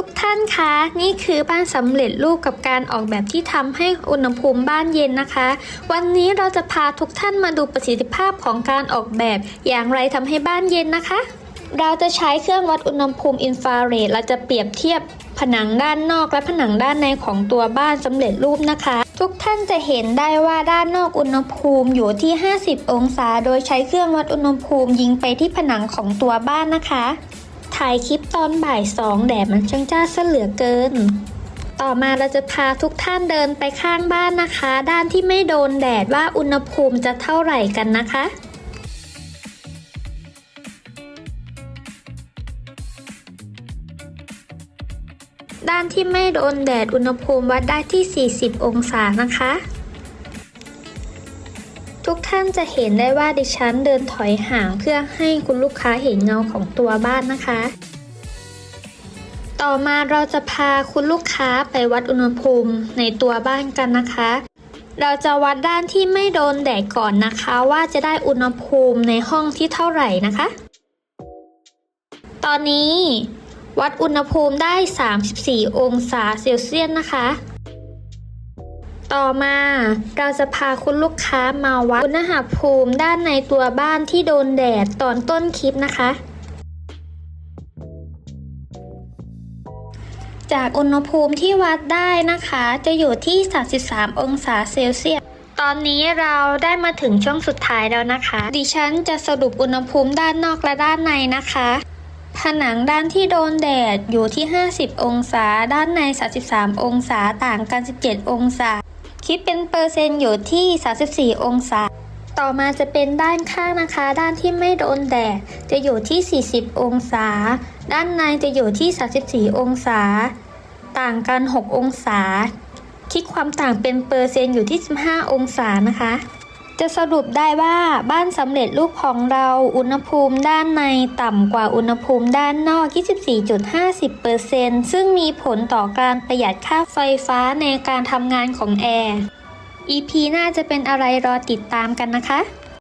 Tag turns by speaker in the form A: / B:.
A: ทุกท่านคะ นี่คือบ้านสำเร็จรูปกับการออกแบบที่ทำให้อุณหภูมิบ้านเย็นนะคะ วันนี้เราจะพาทุกท่านมาดูประสิทธิภาพของการออกแบบ อย่างไรทำให้บ้านเย็นนะคะ เราจะใช้เครื่องวัดอุณหภูมิอินฟราเรดเราจะเปรียบเทียบผนังด้านนอกและผนังด้านในของตัวบ้านสำเร็จรูปนะคะ ทุกท่านจะเห็นได้ว่าด้านนอกอุณหภูมิอยู่ที่ 50 องศา โดยใช้เครื่องวัดอุณหภูมิยิงไปที่ผนังของตัวบ้านนะคะ ถ่ายคลิปตอนบ่ายสองแดดมันช่างจ้าซะเหลือเกิน ต่อมาเราจะพาทุกท่านเดินไปข้างบ้านนะคะ ด้านที่ไม่โดนแดดว่าอุณหภูมิจะเท่าไหร่กันนะคะด้านที่ไม่โดนแดดอุณหภูมิวัดได้ที่ 40 องศานะคะ ทุกท่านจะเห็นได้ว่าดิฉันเดินถอยห่างเพื่อให้คุณลูกค้าเห็นเงาของตัวบ้านนะคะ ต่อมาเราจะพาคุณลูกค้าไปวัดอุณหภูมิในตัวบ้านกันนะคะ เราจะวัดด้านที่ไม่โดนแดดก่อนนะคะ ว่าจะได้อุณหภูมิในห้องที่เท่าไหร่นะคะ ตอนนี้ วัดอุณหภูมิได้ 34 องศาเซลเซียสนะคะ ต่อมาเราจะพาคุณลูกค้ามาวัดอุณหภูมิด้านในตัวบ้านที่โดนแดดตอนต้นคลิปนะคะ จากอุณหภูมิที่วัดได้นะคะ จะอยู่ที่ 33 องศาเซลเซียสตอนนี้เราได้มาถึงช่วงสุดท้ายแล้วนะคะ ดิฉันจะสรุปอุณหภูมิด้านนอกและด้านในนะคะ ผนังด้านที่โดนแดดอยู่ที่ 50 องศา ด้านใน 33 องศา ต่างกัน 17 องศา คิดเป็นเปอร์เซ็นต์อยู่ที่ 34 องศา ต่อมาจะเป็นด้านข้างนะคะ ด้านที่ไม่โดนแดดจะอยู่ที่ 40 องศา ด้านในจะอยู่ที่ 34 องศา ต่างกัน 6 องศา คิดความต่างเป็นเปอร์เซ็นต์อยู่ที่ 15 องศานะคะ จะสรุปได้ว่าบ้านสำเร็จรูปของเราอุณหภูมิด้านในต่ำกว่าอุณหภูมิด้านนอก 24.50%ซึ่งมีผลต่อการประหยัดค่าไฟฟ้าในการทำงานของแอร์ EP หน้าจะเป็นอะไรรอติดตามกันนะคะ